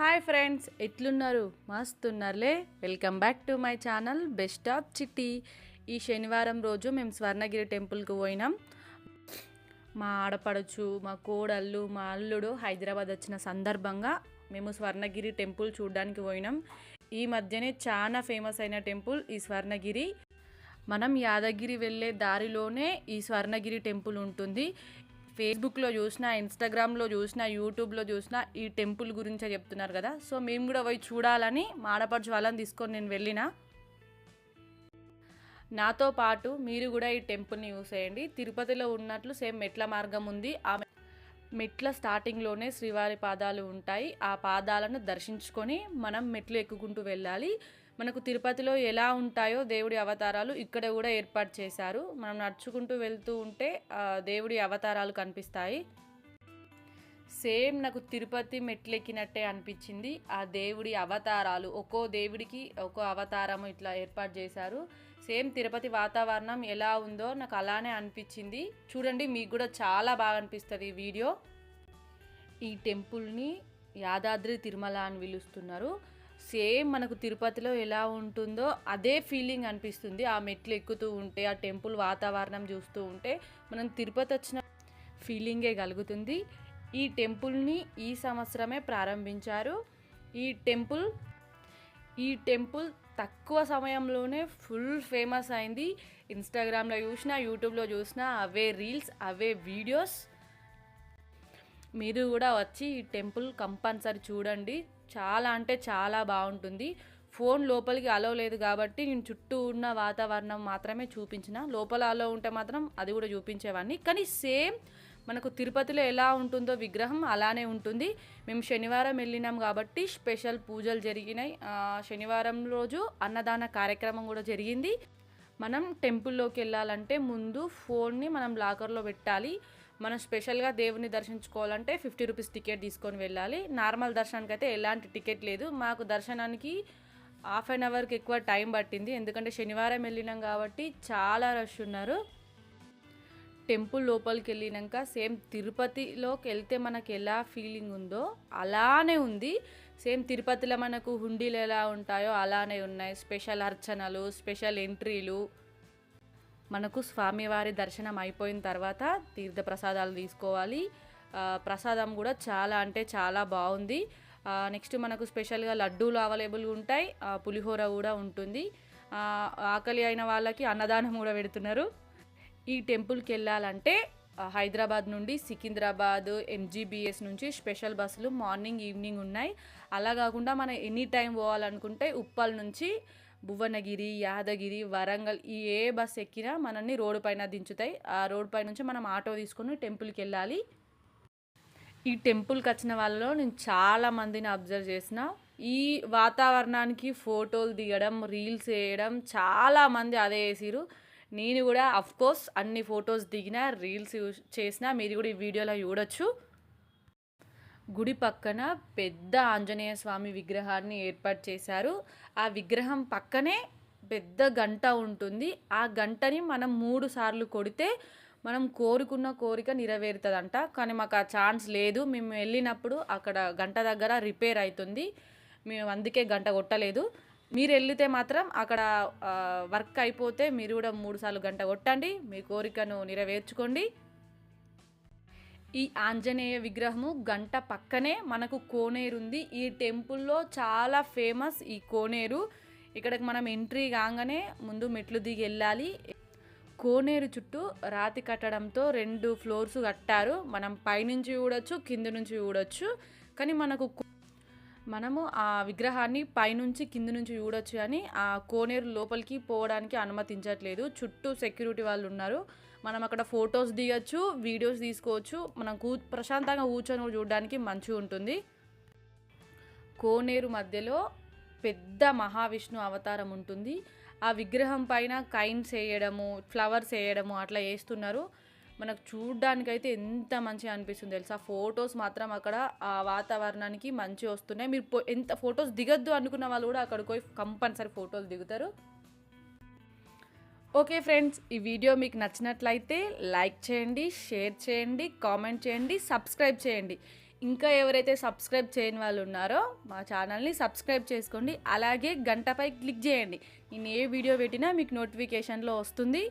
Hi friends ఎట్లున్నారు? మస్తున్నారులే. Welcome back to my channel best of Chitti. ఈ శనివారం రోజు మేము స్వర్ణగిరి టెంపుల్కి పోయినాం. మా ఆడపడచు మా కోడళ్ళు మా అల్లుడు హైదరాబాద్ వచ్చిన సందర్భంగా మేము స్వర్ణగిరి టెంపుల్ చూడడానికి పోయినాం. ఈ మధ్యనే చాలా ఫేమస్ అయిన టెంపుల్ ఈ స్వర్ణగిరి. మనం యాదగిరి వెళ్ళే దారిలోనే ఈ స్వర్ణగిరి టెంపుల్ ఉంటుంది. ఫేస్బుక్లో చూసినా ఇన్స్టాగ్రామ్లో చూసిన యూట్యూబ్లో చూసిన ఈ టెంపుల్ గురించే చెప్తున్నారు కదా. సో మేము కూడా పోయి చూడాలని మాడపడుచు వాళ్ళని తీసుకొని నేను వెళ్ళిన. నాతో పాటు మీరు కూడా ఈ టెంపుల్ని యూస్ చేయండి. తిరుపతిలో ఉన్నట్లు సేమ్ మెట్ల మార్గం ఉంది. ఆ మెట్ల స్టార్టింగ్లోనే శ్రీవారి పాదాలు ఉంటాయి. ఆ పాదాలను దర్శించుకొని మనం మెట్లు ఎక్కుకుంటూ వెళ్ళాలి. మనకు తిరుపతిలో ఎలా ఉంటాయో దేవుడి అవతారాలు ఇక్కడ కూడా ఏర్పాటు చేశారు. మనం నడుచుకుంటూ వెళ్తూ ఉంటే దేవుడి అవతారాలు కనిపిస్తాయి. సేమ్ నాకు తిరుపతి మెట్లెక్కినట్టే అనిపించింది. ఆ దేవుడి అవతారాలు ఒక్కో దేవుడికి ఒక్కో అవతారం ఇట్లా ఏర్పాటు చేశారు. సేమ్ తిరుపతి వాతావరణం ఎలా ఉందో నాకు అలానే అనిపించింది. చూడండి మీకు కూడా చాలా బాగా అనిపిస్తుంది ఈ వీడియో. ఈ టెంపుల్ని యాదాద్రి తిరుమల అని పిలుస్తున్నారు. సేమ్ మనకు తిరుపతిలో ఎలా ఉంటుందో అదే ఫీలింగ్ అనిపిస్తుంది. ఆ మెట్లు ఎక్కుతూ ఉంటే ఆ టెంపుల్ వాతావరణం చూస్తూ ఉంటే మనం తిరుపతి వచ్చిన ఫీలింగే కలుగుతుంది. ఈ టెంపుల్ని ఈ సంవత్సరమే ప్రారంభించారు. ఈ టెంపుల్ ఈ టెంపుల్ తక్కువ సమయంలోనే ఫుల్ ఫేమస్ అయింది. ఇన్స్టాగ్రామ్లో చూసినా యూట్యూబ్లో చూసినా అవే రీల్స్ అవే వీడియోస్. మీరు కూడా వచ్చి ఈ టెంపుల్ కంపల్సరీ చూడండి. చాలా అంటే చాలా బాగుంటుంది. ఫోన్ లోపలికి అలో లేదు కాబట్టి నేను చుట్టూ ఉన్న వాతావరణం మాత్రమే చూపించిన. లోపల అలో ఉంటే మాత్రం అది కూడా చూపించేవాడిని. కానీ సేమ్ మనకు తిరుపతిలో ఎలా ఉంటుందో విగ్రహం అలానే ఉంటుంది. మేము శనివారం వెళ్ళినాం కాబట్టి స్పెషల్ పూజలు జరిగినాయి. శనివారం రోజు అన్నదాన కార్యక్రమం కూడా జరిగింది. మనం టెంపుల్లోకి వెళ్ళాలంటే ముందు ఫోన్ని మనం లాకర్లో పెట్టాలి. మనం స్పెషల్గా దేవుని దర్శించుకోవాలంటే ఫిఫ్టీ రూపీస్ టికెట్ తీసుకొని వెళ్ళాలి. నార్మల్ దర్శనానికి అయితే ఎలాంటి టికెట్ లేదు. మాకు దర్శనానికి హాఫ్ అన్ అవర్కి ఎక్కువ టైం పట్టింది. ఎందుకంటే శనివారం వెళ్ళినాం కాబట్టి చాలా రష్ ఉన్నారు. టెంపుల్ లోపలికి వెళ్ళినాక సేమ్ తిరుపతిలోకి వెళ్తే మనకి ఎలా ఫీలింగ్ ఉందో అలానే ఉంది. సేమ్ తిరుపతిలో మనకు హుండీలు ఎలా ఉంటాయో అలానే ఉన్నాయి. స్పెషల్ అర్చనలు స్పెషల్ ఎంట్రీలు మనకు స్వామివారి దర్శనం అయిపోయిన తర్వాత తీర్థ ప్రసాదాలు తీసుకోవాలి ప్రసాదం కూడా చాలా అంటే చాలా బాగుంది. నెక్స్ట్ మనకు స్పెషల్గా లడ్డూలు అవైలబుల్ ఉంటాయి. పులిహోర కూడా ఉంటుంది. ఆకలి అయిన వాళ్ళకి అన్నదానం కూడా పెడుతున్నారు. ఈ టెంపుల్కి వెళ్ళాలంటే హైదరాబాద్ నుండి సికింద్రాబాద్ ఎంజీబీఎస్ నుంచి స్పెషల్ బస్సులు మార్నింగ్ ఈవినింగ్ ఉన్నాయి. అలా కాకుండా మనం ఎనీ టైం పోవాలనుకుంటే ఉప్పల్ నుంచి భువనగిరి యాదగిరి వరంగల్ ఈ ఏ బస్ ఎక్కినా మనల్ని రోడ్డు పైన దించుతాయి. ఆ రోడ్ పై నుంచి మనం ఆటో తీసుకొని టెంపుల్కి వెళ్ళాలి. ఈ టెంపుల్కి వచ్చిన వాళ్ళలో నేను చాలా మందిని అబ్జర్వ్ చేసిన. ఈ వాతావరణానికి ఫోటోలు దిగడం రీల్స్ వేయడం చాలా మంది అదే వేసిరు నేను కూడా అఫ్కోర్స్ అన్ని ఫొటోస్ దిగిన రీల్స్ చేసిన మీరు కూడా ఈ వీడియోలో చూడొచ్చు. గుడి పక్కన పెద్ద ఆంజనేయ స్వామి విగ్రహాన్ని ఏర్పాటు చేశారు. ఆ విగ్రహం పక్కనే పెద్ద గంట ఉంటుంది. ఆ గంటని మనం మూడు సార్లు కొడితే మనం కోరుకున్న కోరిక నెరవేరుతుందంట. కానీ మాకు ఆ ఛాన్స్ లేదు. మేము వెళ్ళినప్పుడు అక్కడ గంట దగ్గర రిపేర్ అవుతుంది మేము అందుకే గంట కొట్టలేదు. మీరు వెళ్తే మాత్రం అక్కడ వర్క్ అయిపోతే మీరు కూడా మూడు సార్లు గంట కొట్టండి. మీ కోరికను నెరవేర్చుకోండి. ఈ ఆంజనేయ విగ్రహము గంట పక్కనే మనకు కోనేరు ఉంది. ఈ టెంపుల్లో చాలా ఫేమస్ ఈ కోనేరు. ఇక్కడికి మనం ఎంట్రీ కాగానే ముందు మెట్లు దిగి వెళ్ళాలి. కోనేరు చుట్టూ రాతి కట్టడంతో రెండు ఫ్లోర్స్ కట్టారు. మనం పైనుంచి చూడొచ్చు కింద నుంచి చూడొచ్చు. కానీ మనకు మనము ఆ విగ్రహాన్ని పైనుంచి కింద నుంచి చూడొచ్చు కానీ ఆ కోనేరు లోపలికి పోవడానికి అనుమతించట్లేదు. చుట్టూ సెక్యూరిటీ వాళ్ళు ఉన్నారు. మనం అక్కడ ఫొటోస్ దిగచ్చు వీడియోస్ తీసుకోవచ్చు. మనం కూ ప్రశాంతంగా కూర్చొని చూడడానికి మంచిగా ఉంటుంది. కోనేరు మధ్యలో పెద్ద మహావిష్ణు అవతారం ఉంటుంది. ఆ విగ్రహం పైన కైన్స్ వేయడము ఫ్లవర్స్ వేయడము అట్లా వేస్తున్నారు మనకు చూడ్డానికైతే ఎంత మంచిగా అనిపిస్తుంది తెలుసా? ఫొటోస్ మాత్రం అక్కడ ఆ వాతావరణానికి మంచిగా వస్తున్నాయి. మీరు ఎంత ఫొటోస్ దిగద్దు అనుకున్న వాళ్ళు కూడా అక్కడికి పోయి కంపల్సరీ ఫొటోలు దిగుతారు. ఓకే ఫ్రెండ్స్ ఈ వీడియో మీకు నచ్చినట్లయితే లైక్ చేయండి షేర్ చేయండి కామెంట్ చేయండి సబ్స్క్రైబ్ చేయండి. ఇంకా ఎవరైతే సబ్స్క్రైబ్ చేయని వాళ్ళు ఉన్నారో మా ఛానల్ని సబ్స్క్రైబ్ చేసుకోండి. అలాగే గంటపై క్లిక్ చేయండి. నేను ఏ వీడియో పెట్టినా మీకు నోటిఫికేషన్లో వస్తుంది.